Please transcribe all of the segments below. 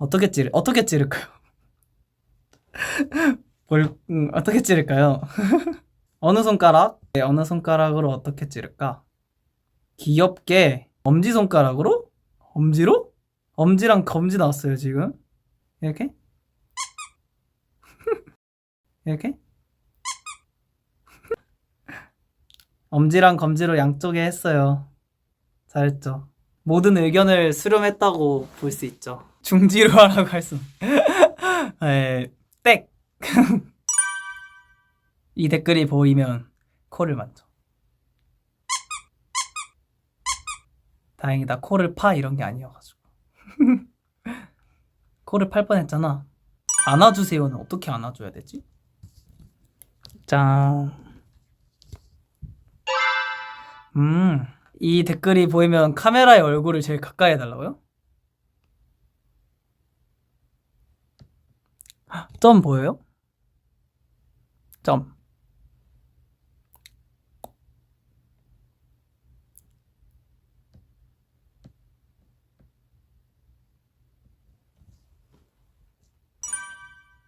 어떻게 찌를 어떻게 찌를까요? 뭘 음, 어떻게 찌를까요? 어느 손가락? 네, 어느 손가락으로 어떻게 찌를까? 귀엽게 엄지 손가락으로? 엄지로? 엄지랑 검지 나왔어요 지금 이렇게 이렇게 엄지랑 검지로 양쪽에 했어요 잘했죠 모든 의견을 수렴했다고 볼 수 있죠. 중지로 하라고 할 수. 네, 땡! 이 댓글이 보이면 코를 만져 다행이다. 코를 파 이런 게 아니어가지고. 코를 팔 뻔했잖아. 안아주세요는 어떻게 안아줘야 되지? 짠. 음, 이 댓글이 보이면 카메라의 얼굴을 제일 가까이 해달라고요? 점 보여요? 점.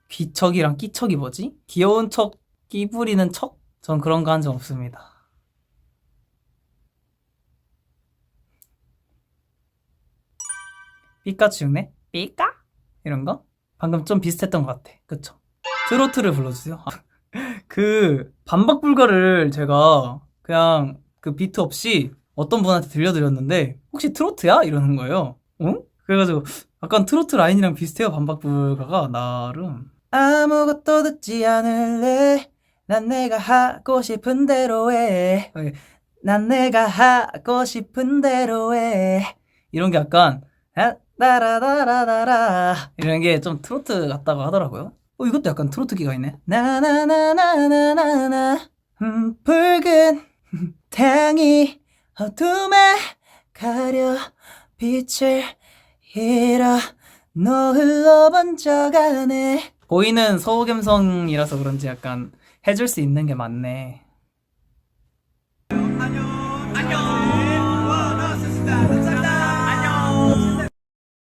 귀척이랑 끼척이 뭐지? 귀여운 척, 끼 부리는 척? 전 그런 거 한 적 없습니다. 삐까치 흉내? 삐까? 이런 거? 방금 좀 비슷했던 것 같아. 그쵸? 트로트를 불러주세요. 아, 그 반박불가를 제가 그냥 그 비트 없이 어떤 분한테 들려드렸는데 혹시 트로트야? 이러는 거예요. 어? 그래가지고 약간 트로트 라인이랑 비슷해요. 반박불가가 나름. 아무것도 듣지 않을래. 난 내가 하고 싶은 대로 해. 어, 난 내가 하고 싶은 대로 해. 이런 게 약간 아, 따라다라다라 이런 게 좀 트로트 같다고 하더라고요. 어 이것도 약간 트로트기가 있네. 나나나나나나나 음, 붉은 태양이 어둠에 가려 빛을 잃어 너 흘러번져가네 보이는 소감성이라서 그런지 약간 해줄 수 있는 게 많네. 안녕. 안녕.